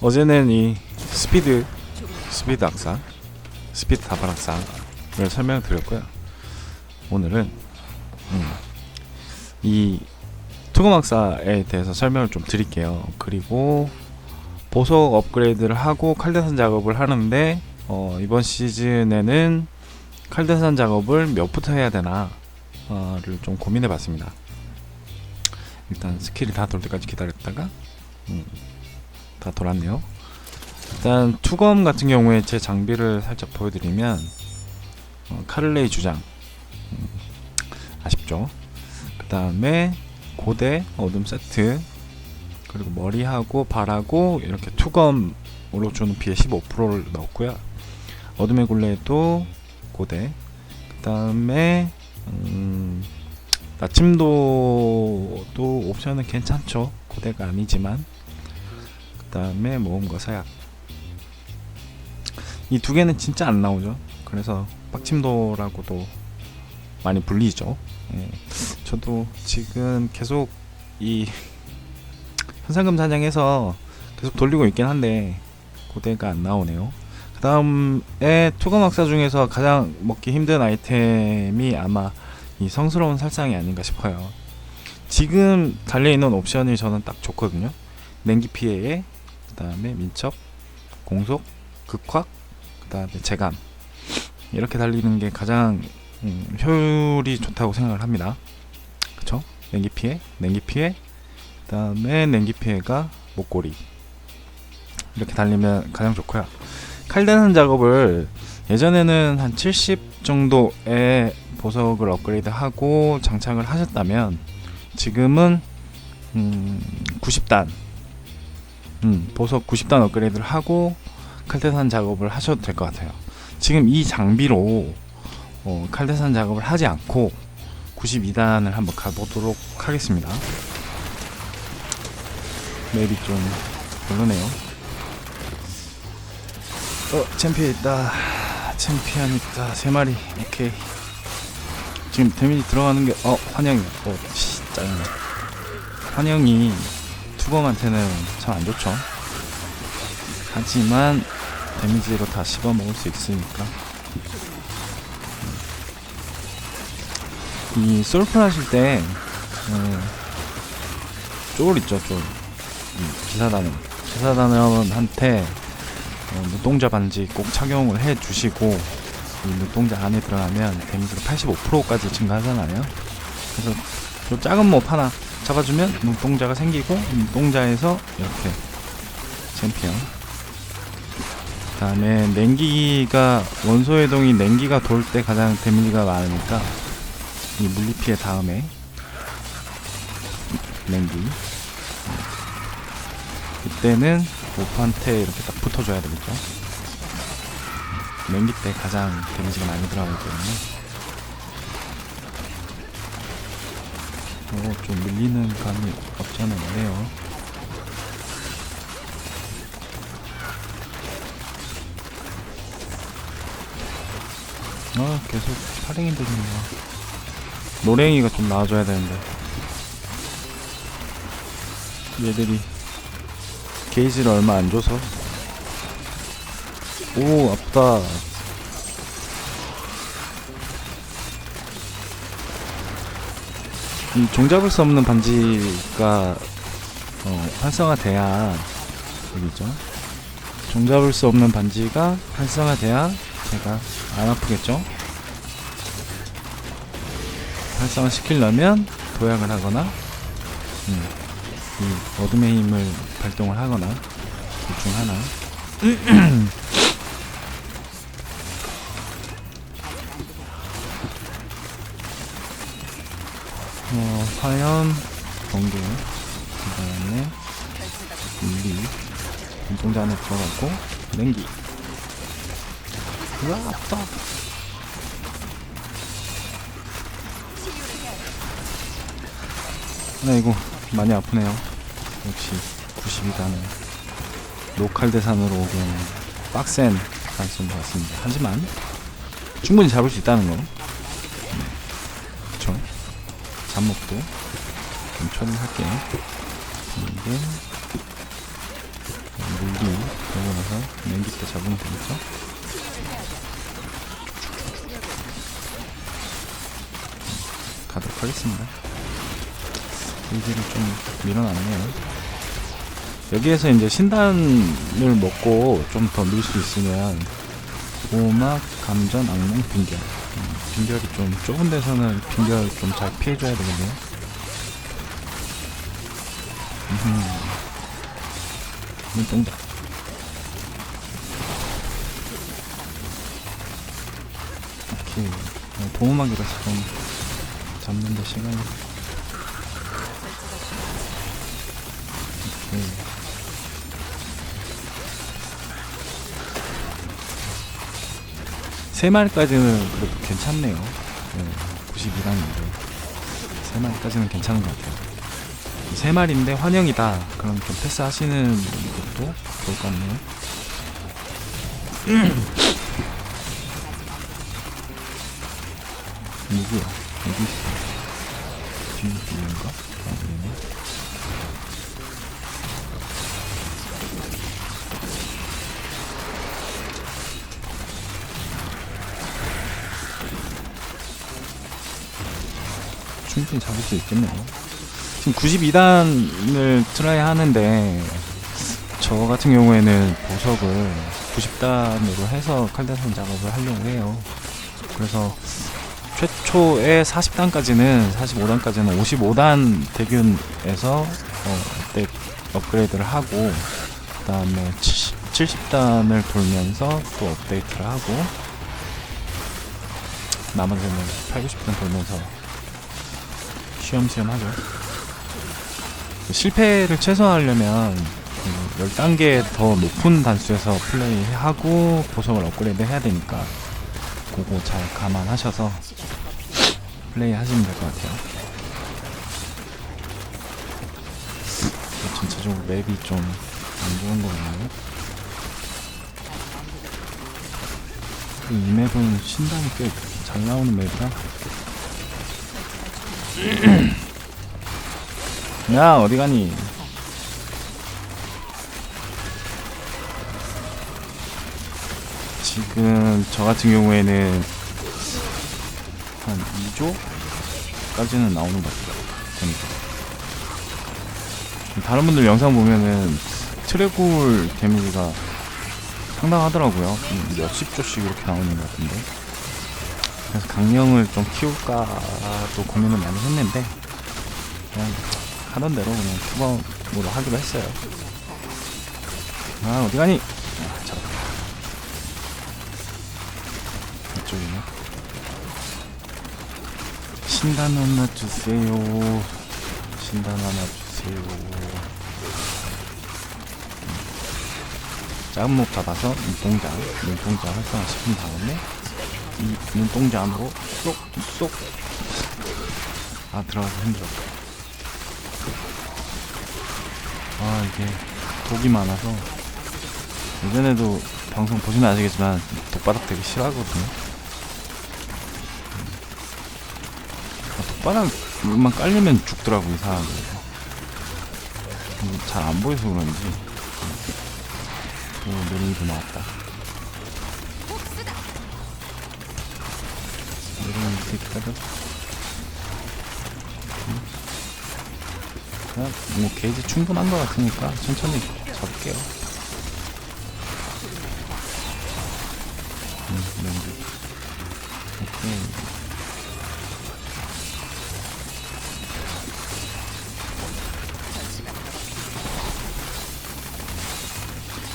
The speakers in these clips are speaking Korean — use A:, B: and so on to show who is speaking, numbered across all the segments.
A: 어제는 이 스피드 스피드 악사 스피드 다발 악사를 설명드렸고요. 오늘은 음, 이 투금 악사에 대해서 설명을 좀 드릴게요. 그리고 보석 업그레이드를 하고 칼데산 작업을 하는데 어, 이번 시즌에는 칼데산 작업을 몇부터 해야 되나를 좀 고민해 봤습니다. 일단 스킬이 다 돌 때까지 기다렸다가 음, 다 돌았네요. 일단 투검 같은 경우에 제 장비를 살짝 보여드리면 어, 카를레이 주장 음, 아쉽죠. 그 다음에 고대 어둠 세트 그리고 머리하고 발하고 이렇게 투검으로 주는 피해 15%를 넣었고요. 어둠의 굴레도 고대 그 다음에 음, 나침도도 옵션은 괜찮죠. 고대가 아니지만 그 다음에 모험과 서약 이 두 개는 진짜 안 나오죠. 그래서 빡침도라고도 많이 불리죠. 예. 저도 지금 계속 이 현상금 사냥해서 계속 돌리고 있긴 한데 고대가 안 나오네요. 그 다음에 투검 학사 중에서 가장 먹기 힘든 아이템이 아마 이 성스러운 살상이 아닌가 싶어요. 지금 달려있는 옵션이 저는 딱 좋거든요. 냉기 피해에 그 다음에 민첩, 공속, 극확, 그 다음에 재감 이렇게 달리는 게 가장 음, 효율이 좋다고 생각을 합니다. 그쵸? 냉기 피해, 냉기 피해, 그 다음에 냉기 피해가 목걸이 이렇게 달리면 가장 좋고요. 칼대는 작업을 예전에는 한 70 정도의 보석을 업그레이드하고 장착을 하셨다면 지금은 음, 90단 음, 보석 90단 업그레이드를 하고 칼대산 작업을 하셔도 될 것 같아요. 지금 이 장비로 어, 칼대산 작업을 하지 않고 92단을 한번 가보도록 하겠습니다. 맵이 좀 별로네요. 어, 챔피언 있다. 챔피언 있다. 세 마리. 오케이. 지금 데미지 들어가는 게, 어, 환영이. 어, 씨, 짜증나. 환영이 투검한테는 참 안 좋죠. 하지만 데미지로 다 씹어 먹을 수 있으니까. 이 솔플 하실 때, 음, 쫄 있죠, 쫄. 음, 기사단은. 기사단원한테 어, 눈동자 반지 꼭 착용을 해 주시고, 이 눈동자 안에 들어가면 데미지가 85%까지 증가하잖아요. 그래서 좀 작은 몹 하나 잡아주면 눈동자가 생기고, 눈동자에서 이렇게 챔피언. 그 다음에 냉기가 원소 해동이 냉기가 돌 때 가장 데미지가 많으니까 이 물리피해 다음에 냉기. 이때는 오프한테 이렇게 딱 붙어줘야 되겠죠. 냉기 때 가장 데미지가 많이 들어가기 때문에 어, 좀 밀리는 감이 없지 않아 있네요. 아 계속 살인이 들리네요. 노랭이가 좀 나와줘야 되는데. 얘들이 게이지를 얼마 안 줘서. 오 아프다 종잡을 수 없는 반지가 어, 활성화돼야 여기 있죠? 종잡을 수 없는 반지가 활성화돼야 제가 안 아프겠죠? 활성화 시키려면 도약을 하거나 음, 이 어둠의 힘을 발동을 하거나 둘 중 하나 화염 번개 그 다음에 물리 눈동자 안에 들어가고 냉기. 으아 아프다 네 이거 많이 아프네요. 역시 92단은 로컬 대산으로 오기에는 빡센 단수인 것 같습니다. 하지만 충분히 잡을 수 있다는 거. 네. 그쵸? 잡목도 좀 처리할게요 이게 물리 가서 냉기 때 잡으면 되겠죠? 가도록 하겠습니다. 여기를 좀 밀어놨네요. 여기에서 이제 신단을 먹고 좀 더 밀 수 있으면 보호막, 감전, 악몽, 빈결. 음, 빈결이 좀 좁은 데서는 빈결 좀 잘 피해줘야 되겠네요. 음흠. 눈동자. 오케이. 어, 보호막이라서 좀 잡는데 시간이. 오케이. 세 마리까지는 그래도 괜찮네요. 네, 92단인데 세 마리까지는 괜찮은 것 같아요. 세 마리인데 환영이다. 그럼 좀 패스하시는 것도 좋을 것 같네요. 누구야? 어디 있어? 뒤인가? 아니네. 충분히 잡을 수 있겠네요. 지금 92단을 트라이 하는데 저 같은 경우에는 보석을 90단으로 해서 칼대선 작업을 하려고 해요. 그래서 최초의 40단까지는 45단까지는 55단 대균에서 어, 덱 업그레이드를 하고 그 다음에 70, 단을 돌면서 또 업데이트를 하고 나머지는 8, 90단 돌면서 쉬엄쉬엄 하죠. 실패를 최소화하려면 그 10단계 더 높은 단수에서 플레이하고 보석을 업그레이드 해야 되니까 그거 잘 감안하셔서 플레이 하시면 될 것 같아요. 전체적으로 맵이 좀 안 좋은 거 같네요. 이 맵은 신단이 꽤 잘 나오는 맵이라 야 어디 가니? 지금 저 같은 경우에는 한 2조까지는 나오는 것 같아요. 보니까. 다른 분들 영상 보면은 트레골 데미지가 상당하더라고요. 음, 몇십 조씩 이렇게 나오는 것 같은데. 그래서 강령을 좀 키울까도 고민을 많이 했는데 그냥 하던 대로 그냥 투범으로 하기로 했어요. 아 어디 가니? 아, 잡았다. 이쪽이네. 신단 하나 주세요. 신단 하나 주세요. 작은 목 잡아서 눈동자, 눈동자 활성화 시킨 다음에 이 눈동자 안으로 쏙, 쏙. 아, 들어가서 힘들었다. 아, 이게 독이 많아서. 예전에도 방송 보시면 아시겠지만, 독바닥 되게 싫어하거든요. 아, 독바닥만 깔리면 죽더라고, 이상하게. 잘 안 보여서 그런지. 오, 노랭이도 나왔다. 이런 새끼 그냥 뭐 게이지 충분한 것 같으니까 천천히 잡을게요. 음,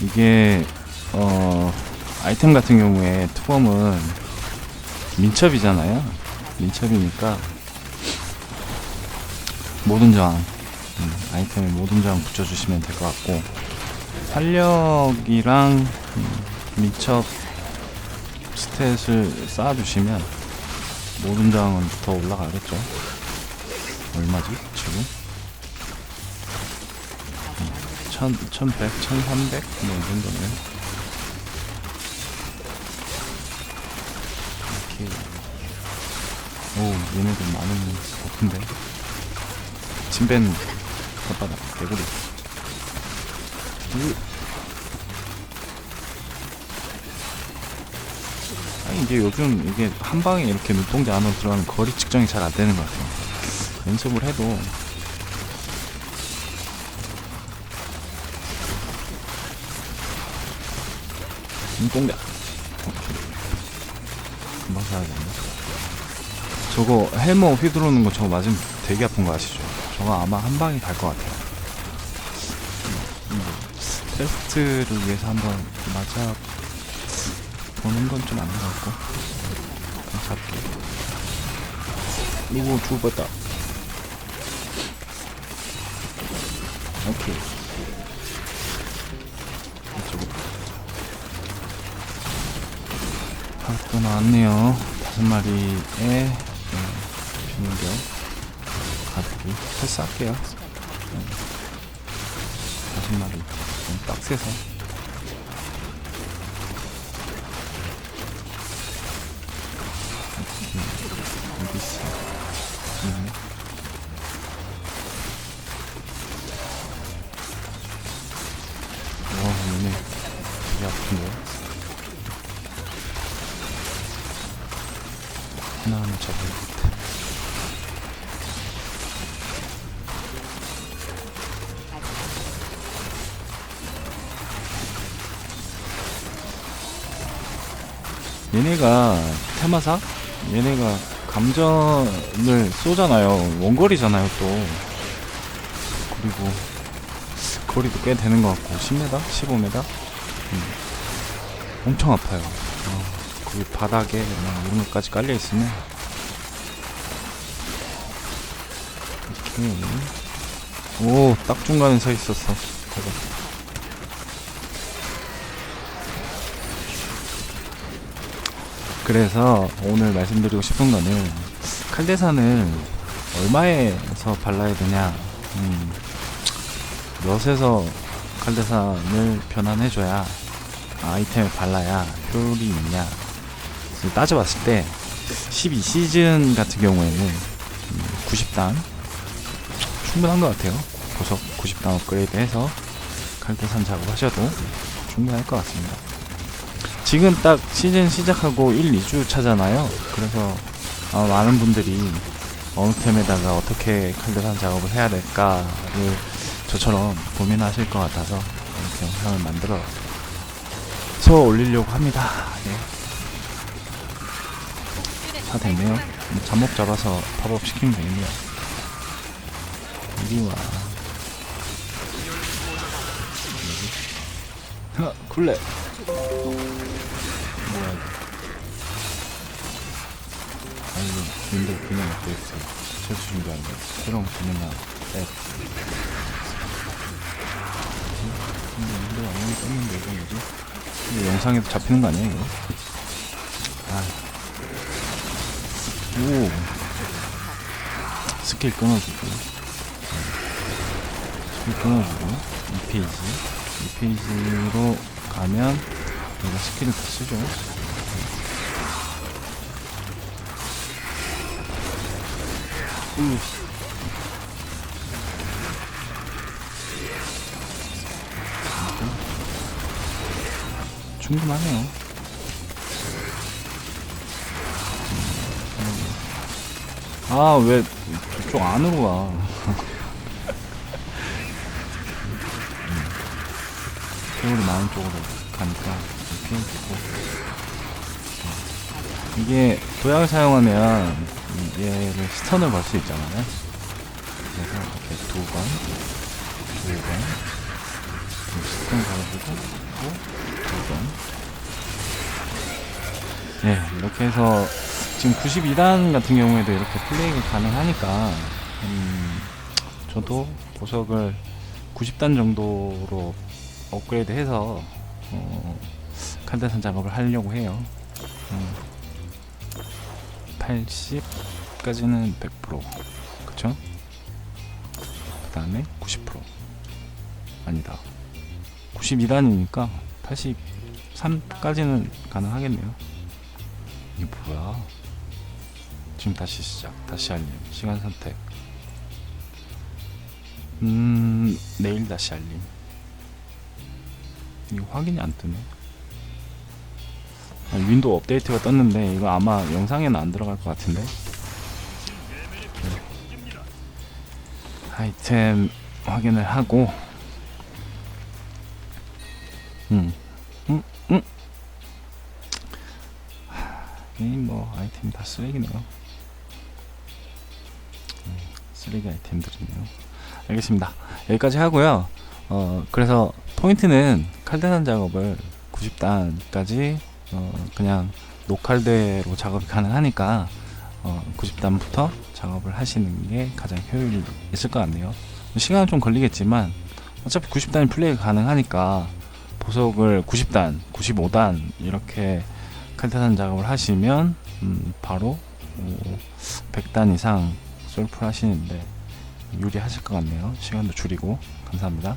A: 이게 어 아이템 같은 경우에 투범은 민첩이잖아요. 민첩이니까 모든 저항 음, 아이템에 모든 저항 붙여주시면 될 것 같고 활력이랑 음, 민첩 스탯을 쌓아주시면 모든 저항은 더 올라가겠죠. 얼마지 지금? 음, 1000, 1100, 1300? 뭐이 정도면 오케이. 오, 얘네들 많은 높은데. 침뱉는 바빠다 아, 개구리. 아니 이게 요즘 이게 한 방에 이렇게 눈동자 안으로 들어가는 거리 측정이 잘 안 되는 것 같아요. 연습을 해도. 눈동자. 오케이 금방 사야겠네 저거 헬머 휘두르는 거 저거 맞으면 되게 아픈 거 아시죠? 저거 아마 한 방에 갈 것 같아요. 음, 테스트를 위해서 한번 맞아 보는 건 좀 아닌 것 같고. 잡게 누구 죽었다? 오케이. 이쪽으로. 각도 나왔네요. 다섯 마리에 네, 비밀격 가득히 패스할게요 네. 다섯 마리 너무 빡세서 얘네가 테마사? 얘네가 감전을 쏘잖아요. 원거리잖아요, 또. 그리고 거리도 꽤 되는 것 같고 10m? 15m? 음. 엄청 아파요. 어, 거기 바닥에 막 이런 것까지 깔려 있으면 이렇게 오, 딱 중간에 서 있었어. 대박. 그래서 오늘 말씀드리고 싶은 거는 칼데산을 얼마에서 발라야 되냐. 음, 몇에서 칼데산을 변환해줘야 아이템을 발라야 효율이 있냐. 따져봤을 때 12시즌 같은 경우에는 음, 90단 충분한 것 같아요. 고속 90단 업그레이드 해서 칼데산 작업하셔도 충분할 것 같습니다 지금 딱 시즌 시작하고 1, 2주 차잖아요. 그래서 아마 많은 분들이 어느 템에다가 어떻게 칼드산 작업을 해야 될까를 저처럼 고민하실 것 같아서 이렇게 영상을 만들어 서 올리려고 합니다. 네. 다 됐네요. 뭐 잠목 잡아서 팝업 시키면 되겠네요. 이리 와. 하, 굴레. 님들 그냥 업데이트 준비한 거 새로운 기능이야 앱 근데 님들 아무리 떴는데 이거 뭐지? 이거 영상에도 잡히는 거 아니야 이거? 아. 오 스킬 끊어주고 스킬 끊어주고 이 페이지 이 페이지로 가면 내가 스킬을 다 쓰죠. 우. 충분하네요. 아, 왜 저쪽 안으로 와? 겨울이 많은 쪽으로 가니까 있고 이게 도약을 사용하면 이- 얘를 스턴을 걸 수 있잖아요 그래서 이렇게 두 번, 두 번, 스턴 걸어주고 두 번. 예, 이렇게 해서 지금 92단 같은 경우에도 이렇게 플레이가 가능하니까 음, 저도 보석을 90단 정도로 업그레이드 해서 어, 칼데산 작업을 하려고 해요. 음, 80까지는 100% 그쵸? 그 다음에 90% 아니다. 92단이니까 83까지는 가능하겠네요. 이게 뭐야? 지금 다시 시작 다시 알림 시간 선택. 음 내일 다시 알림. 이거 확인이 안 뜨네. 아, 윈도우 업데이트가 떴는데 이거 아마 영상에는 안 들어갈 것 같은데 네. 아이템 확인을 하고 음, 음, 음. 하, 게임 뭐 아이템 다 쓰레기네요. 음, 쓰레기 아이템들이네요. 알겠습니다. 여기까지 하고요. 어, 그래서 포인트는 칼대난 작업을 90단까지 어, 그냥 노칼대로 작업이 가능하니까 어, 90단부터 작업을 하시는 게 가장 효율이 있을 것 같네요. 시간은 좀 걸리겠지만 어차피 90단이 플레이가 가능하니까 보석을 90단, 95단 이렇게 칼대난 작업을 하시면 음, 바로 어, 100단 이상 솔플 하시는데 유리하실 것 같네요. 시간도 줄이고 감사합니다.